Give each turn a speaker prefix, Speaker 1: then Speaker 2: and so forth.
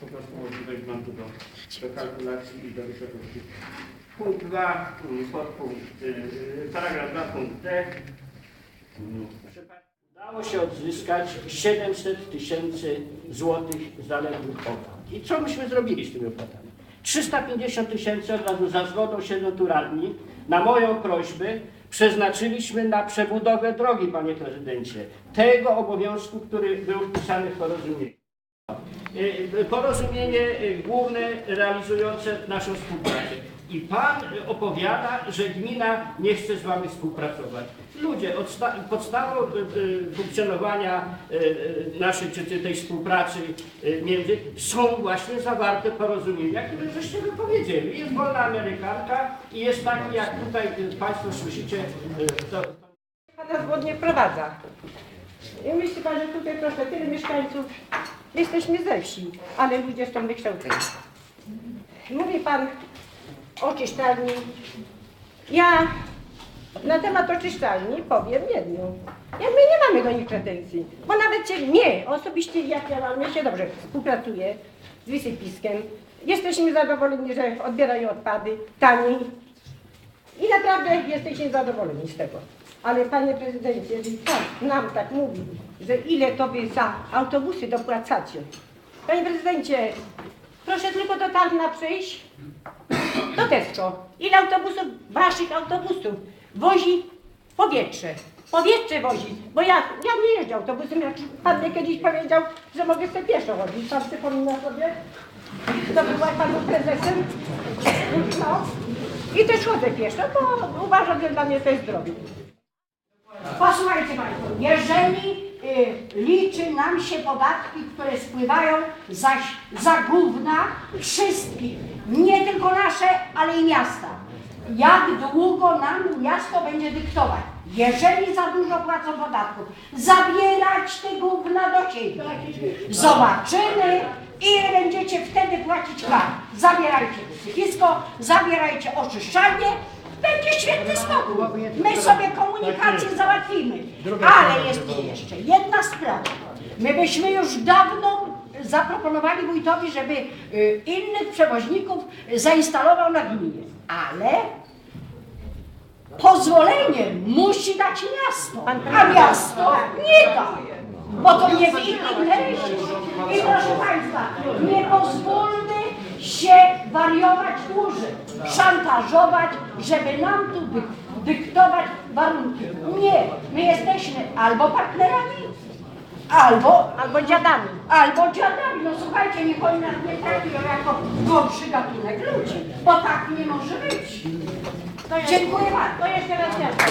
Speaker 1: po prostu możliwość mam tu do, kalkulacji i do wysokości. Punkt 2, podpunkt, yy, paragraf 2, punkt D. Udało się odzyskać 700 tysięcy złotych zaległych opłat. I co myśmy zrobili z tymi opłatami? 350 tysięcy od razu za zgodą się naturalni na moją prośbę przeznaczyliśmy na przebudowę drogi, panie prezydencie. Tego obowiązku, który był wpisany w porozumieniu. Y, Porozumienie y, główne realizujące naszą współpracę. I pan opowiada, że gmina nie chce z wami współpracować. Ludzie, odsta- podstawą funkcjonowania naszej, czy tej współpracy między są właśnie zawarte porozumienia, które żeście wypowiedzieli. Jest wolna amerykanka i jest taki, jak tutaj państwo słyszycie, to,
Speaker 2: Pana zgodnie wprowadza. I myśli pan, że tutaj proszę, tyle mieszkańców, jesteśmy ze wsi, ale ludzie są wykształceni. Mówi pan o czyszczalni. Ja na temat oczyszczalni powiem jedno. Ja, my nie mamy do nich pretensji, bo nawet się, nie, osobiście jak ja mam, ja się dobrze współpracuję z wysypiskiem. Jesteśmy zadowoleni, że odbierają odpady taniej, i naprawdę jesteśmy zadowoleni z tego. Ale panie prezydencie, jeżeli pan nam tak mówi, że ile to wy za autobusy dopłacacie. Panie prezydencie, proszę tylko do Tarna przyjść, do Tesco. Ile autobusów, waszych autobusów wozi powietrze? Powietrze wozi, bo ja, ja nie jeżdżę autobusem, jak pan mnie kiedyś powiedział, że mogę sobie pieszo chodzić. Pan przypomina sobie? To była pan był prezesem? No. I też chodzę pieszo, bo uważam, że dla mnie to jest zdrowie.
Speaker 3: Posłuchajcie Państwo, jeżeli y, liczy nam się podatki, które spływają zaś za gówna wszystkich, nie tylko nasze, ale i miasta. Jak długo nam miasto będzie dyktować? Jeżeli za dużo płacą podatków, zabierać te gówna do siebie. Zobaczymy, ile będziecie wtedy płacić kar. Zabierajcie wysypisko, zabierajcie oczyszczalnie, będzie świetny spokój. My sobie komunikację załatwimy. Ale jest jeszcze jedna sprawa. My byśmy już dawno zaproponowali wójtowi, żeby y, innych przewoźników zainstalował na gminie. Ale pozwolenie musi dać miasto, a miasto nie da. Bo to nie w ich interesie. I proszę Państwa, nie pozwólmy się wariować dłużej, szantażować, żeby nam tu dy- dyktować warunki. Nie, my jesteśmy albo partnerami, albo,
Speaker 2: Albo dziadami.
Speaker 3: albo dziadami. No słuchajcie, niech oni nas nie traktują jako gorszy gatunek ludzi, bo tak nie może być.
Speaker 2: Jest-
Speaker 3: Dziękuję bardzo.
Speaker 2: To jeszcze raz miasto.